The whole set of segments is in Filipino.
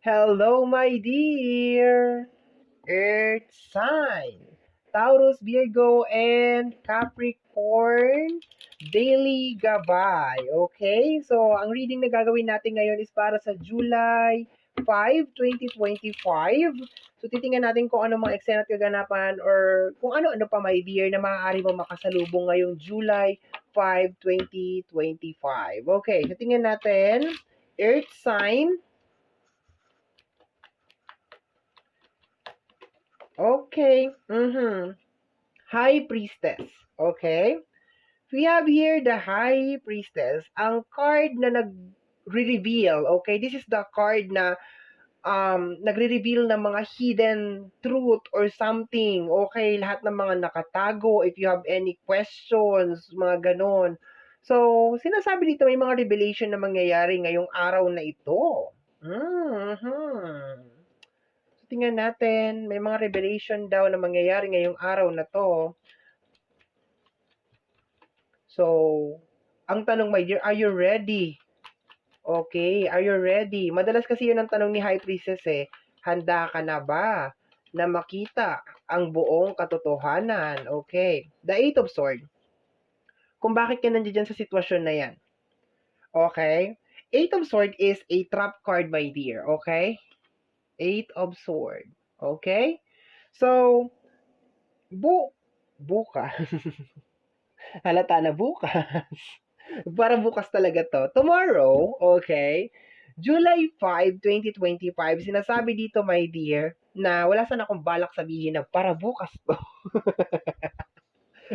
Hello, my dear Earth sign. Taurus, Virgo, and Capricorn daily gabay. Okay? So, ang reading na gagawin natin ngayon is para sa July 5, 2025. So, titingnan natin kung ano mga eksena at kaganapan or kung ano-ano pa, my dear, na maaari mo makasalubong ngayong July 5, 2025. Okay, so tingnan natin. Earth sign. Okay. Mm-hmm. High Priestess. Okay. We have here the High Priestess. Ang card na nag-reveal. Okay. This is the card na um, nagre-reveal ng mga hidden truth or something. Okay, lahat ng mga nakatago, if you have any questions, mga ganon. So, sinasabi dito may mga revelation na mangyayari ngayong araw na ito. Mm-hmm. Tingnan natin, may mga revelation daw na mangyayari ngayong araw na to. So, ang tanong, my dear, are you ready? Okay, are you ready? Madalas kasi yun ang tanong ni High Priestess eh, handa ka na ba na makita ang buong katotohanan? Okay, the Eight of Swords. Kung bakit ka nandiyan sa sitwasyon na yan. Okay? Eight of Swords is a trap card, my dear. Okay? Eight of Swords. Okay? So, bu bukas. Halata na bukas. Para bukas talaga to. Tomorrow, okay, July 5, 2025, sinasabi dito, my dear, na wala sana akong balak sabihin na para bukas to.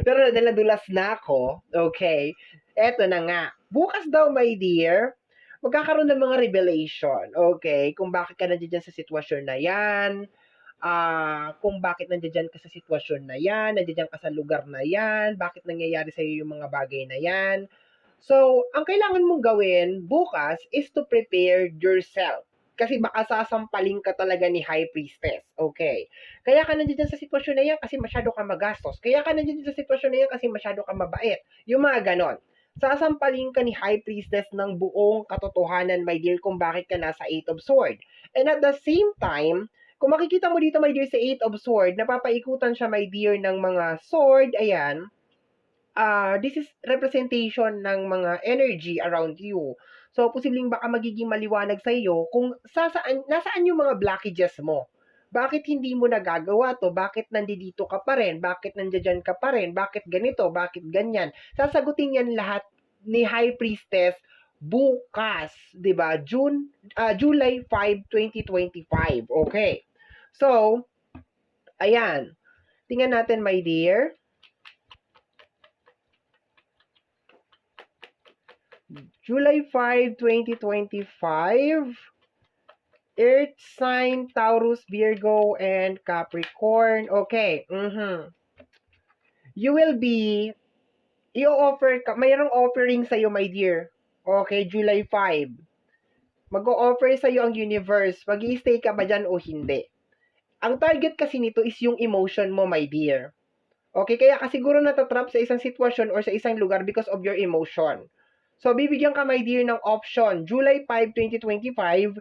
Pero dahil nadulas na ako, okay, eto na nga. Bukas daw, my dear, magkakaroon ng mga revelation, okay, kung bakit ka nandiyan sa sitwasyon na yan, ah, kung bakit nandiyan ka sa sitwasyon na yan, nandiyan ka sa lugar na yan, bakit nangyayari sa iyo yung mga bagay na yan. So, ang kailangan mong gawin bukas is to prepare yourself. Kasi baka sasampalin ka talaga ni High Priestess. Okay. Kaya ka nandiyan sa sitwasyon na yan kasi masyado ka magastos. Kaya ka nandiyan sa sitwasyon na yan kasi masyado ka mabait. Yung mga ganon. Sasampalin ka ni High Priestess ng buong katotohanan, my dear, kung bakit ka nasa Eight of Sword. And at the same time, kung makikita mo dito, my dear, sa Eight of Sword, napapaikutan siya, my dear, ng mga sword, ayan, uh, this is representation ng mga energy around you. So, posibleng baka magiging maliwanag sa iyo kung sasaan, nasaan yung mga blockages mo. Bakit hindi mo nagagawa to? Bakit nandito ka pa rin? Bakit nandiyan ka pa rin? Bakit ganito? Bakit ganyan? Sasagutin yan lahat ni High Priestess bukas, 'di ba? June uh, July 5, 2025. Okay. So, ayan. Tingnan natin, my dear. July 5, 2025. Earth sign, Taurus, Virgo, and Capricorn. Okay. Mm-hmm. You will be, i-offer ka, mayroong offering sa'yo, my dear. Okay, July 5. Mag-o-offer sa'yo ang universe. mag stay ka ba dyan o hindi? Ang target kasi nito is yung emotion mo, my dear. Okay, kaya ka siguro natatrap sa isang sitwasyon or sa isang lugar because of your emotion. So, bibigyan ka, my dear, ng option. July 5, 2025,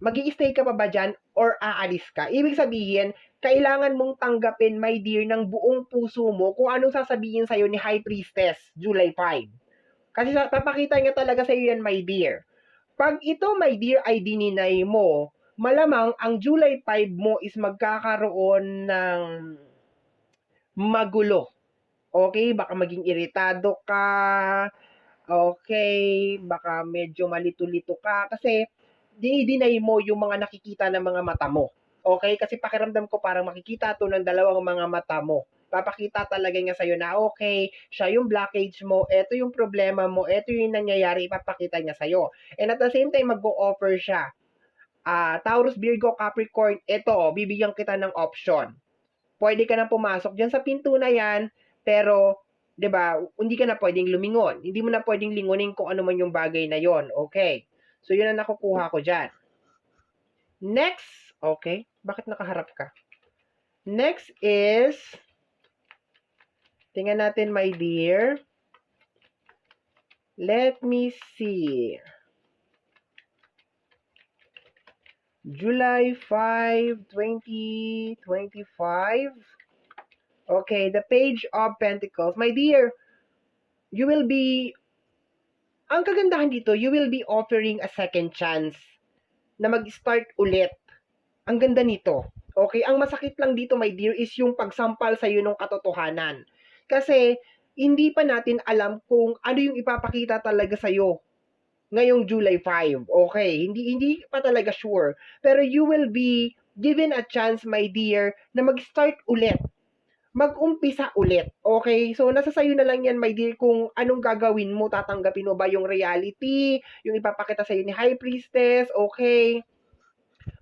mag stay ka pa ba dyan or aalis ka? Ibig sabihin, kailangan mong tanggapin, my dear, ng buong puso mo kung anong sasabihin sa'yo ni High Priestess, July 5. Kasi papakita niya talaga sa'yo yan, my dear. Pag ito, my dear, ay dininay mo, malamang ang July 5 mo is magkakaroon ng magulo. Okay? Baka maging iritado ka, Okay, baka medyo malito-lito ka kasi dinidinay mo yung mga nakikita ng mga mata mo. Okay? Kasi pakiramdam ko parang makikita to ng dalawang mga mata mo. Papakita talaga niya sa'yo na okay, siya yung blockage mo, eto yung problema mo, eto yung nangyayari, ipapakita niya sa'yo. And at the same time, mag-o-offer siya. Uh, Taurus, Virgo, Capricorn, eto, bibigyan kita ng option. Pwede ka nang pumasok dyan sa pinto na yan, pero 'di ba? Hindi ka na pwedeng lumingon. Hindi mo na pwedeng lingunin kung ano man yung bagay na 'yon. Okay. So 'yun ang nakukuha ko diyan. Next, okay? Bakit nakaharap ka? Next is Tingnan natin, my dear. Let me see. July 5, 2025. Okay, the page of pentacles. My dear, you will be, ang kagandahan dito, you will be offering a second chance na mag-start ulit. Ang ganda nito. Okay, ang masakit lang dito, my dear, is yung pagsampal sa iyo ng katotohanan. Kasi, hindi pa natin alam kung ano yung ipapakita talaga sa iyo ngayong July 5. Okay, hindi hindi pa talaga sure. Pero you will be given a chance, my dear, na mag-start ulit. Mag-umpisa ulit. Okay? So, nasa sayo na lang yan, my dear, kung anong gagawin mo, tatanggapin mo ba yung reality, yung ipapakita sa'yo ni High Priestess, okay?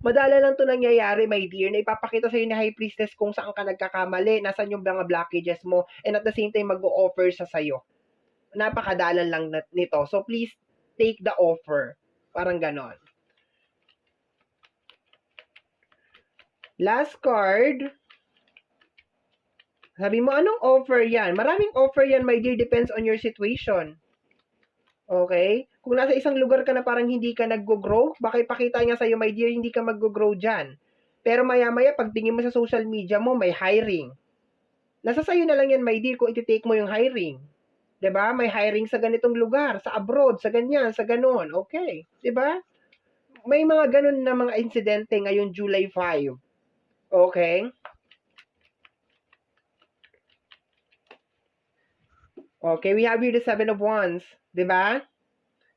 Madala lang to nangyayari, my dear, na ipapakita sa'yo ni High Priestess kung saan ka nagkakamali, nasan yung mga blockages mo, and at the same time, mag-o-offer sa sa'yo. Napakadalan lang nito. So, please, take the offer. Parang ganon. Last card. Sabi mo, anong offer yan? Maraming offer yan, my dear, depends on your situation. Okay? Kung nasa isang lugar ka na parang hindi ka nag-grow, baka ipakita niya sa'yo, my dear, hindi ka mag-grow dyan. Pero maya-maya, pag tingin mo sa social media mo, may hiring. Nasa sayo na lang yan, my dear, kung iti-take mo yung hiring. ba? May hiring sa ganitong lugar, sa abroad, sa ganyan, sa ganon. Okay. ba? May mga ganon na mga insidente ngayon July 5. Okay? Okay, we have here the Seven of Wands. ba?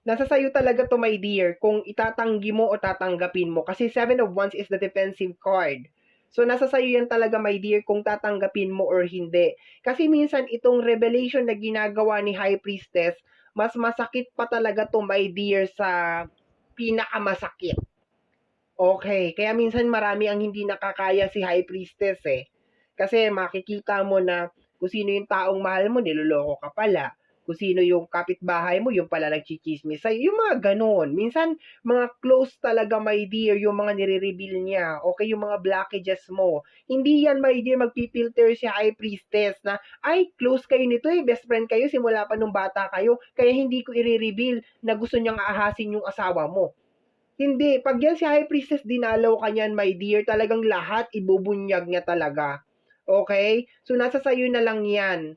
Nasa sayo talaga to, my dear, kung itatanggi mo o tatanggapin mo. Kasi Seven of Wands is the defensive card. So, nasa sayo yan talaga, my dear, kung tatanggapin mo or hindi. Kasi minsan, itong revelation na ginagawa ni High Priestess, mas masakit pa talaga to, my dear, sa pinakamasakit. Okay, kaya minsan marami ang hindi nakakaya si High Priestess eh. Kasi makikita mo na kung sino yung taong mahal mo, niloloko ka pala kung sino yung kapitbahay mo, yung pala nagchichismis sa'yo. Yung mga ganon. Minsan, mga close talaga, my dear, yung mga nire-reveal niya. Okay, yung mga blockages mo. Hindi yan, my dear, magpipilter si High Priestess na, ay, close kayo nito eh, best friend kayo, simula pa nung bata kayo, kaya hindi ko i-reveal na gusto niyang aahasin yung asawa mo. Hindi. Pag yan si High Priestess, dinalaw ka niyan, my dear, talagang lahat ibubunyag niya talaga. Okay? So, nasa sayo na lang yan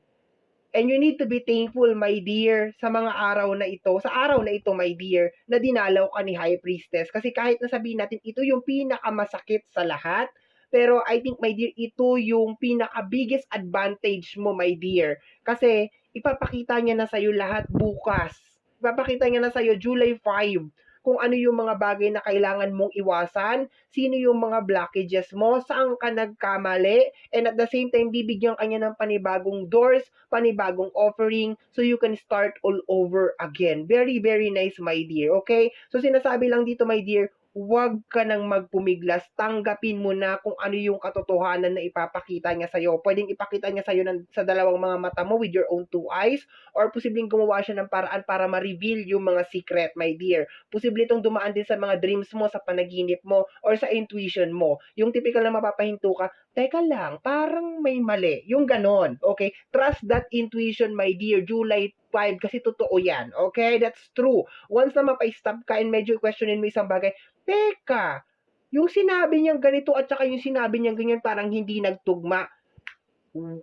And you need to be thankful, my dear, sa mga araw na ito, sa araw na ito, my dear, na dinalaw ka ni High Priestess. Kasi kahit nasabihin natin, ito yung pinakamasakit sa lahat, pero I think, my dear, ito yung pinaka-biggest advantage mo, my dear. Kasi ipapakita niya na sa'yo lahat bukas. Ipapakita niya na sa'yo July 5 kung ano yung mga bagay na kailangan mong iwasan, sino yung mga blockages mo, saan ka nagkamali, and at the same time, bibigyan ka niya ng panibagong doors, panibagong offering, so you can start all over again. Very, very nice, my dear. Okay? So, sinasabi lang dito, my dear, huwag ka nang magpumiglas. Tanggapin mo na kung ano yung katotohanan na ipapakita niya sa'yo. Pwedeng ipakita niya sa'yo ng, sa dalawang mga mata mo with your own two eyes or posibleng gumawa siya ng paraan para ma-reveal yung mga secret, my dear. Posible itong dumaan din sa mga dreams mo, sa panaginip mo, or sa intuition mo. Yung typical na mapapahinto ka, teka lang, parang may mali. Yung ganon, okay? Trust that intuition, my dear. July 5, kasi totoo yan, okay? That's true. Once na mapa-stop ka and medyo questionin mo isang bagay, teka, yung sinabi niyang ganito at saka yung sinabi niyang ganyan parang hindi nagtugma.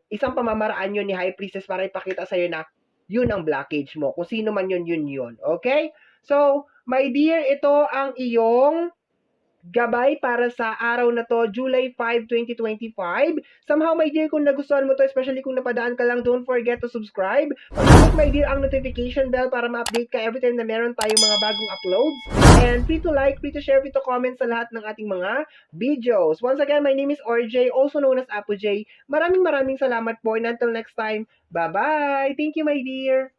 Isang pamamaraan yun ni High Priestess para ipakita sa'yo na yun ang blockage mo. Kung sino man yun, yun yun. Okay? So, my dear, ito ang iyong gabay para sa araw na to, July 5, 2025. Somehow, my dear, kung nagustuhan mo to, especially kung napadaan ka lang, don't forget to subscribe. Pag my dear, ang notification bell para ma-update ka every time na meron tayong mga bagong uploads. And free to like, free to share, free to comment sa lahat ng ating mga videos. Once again, my name is RJ, also known as Apo J. Maraming maraming salamat po and until next time, bye-bye! Thank you, my dear!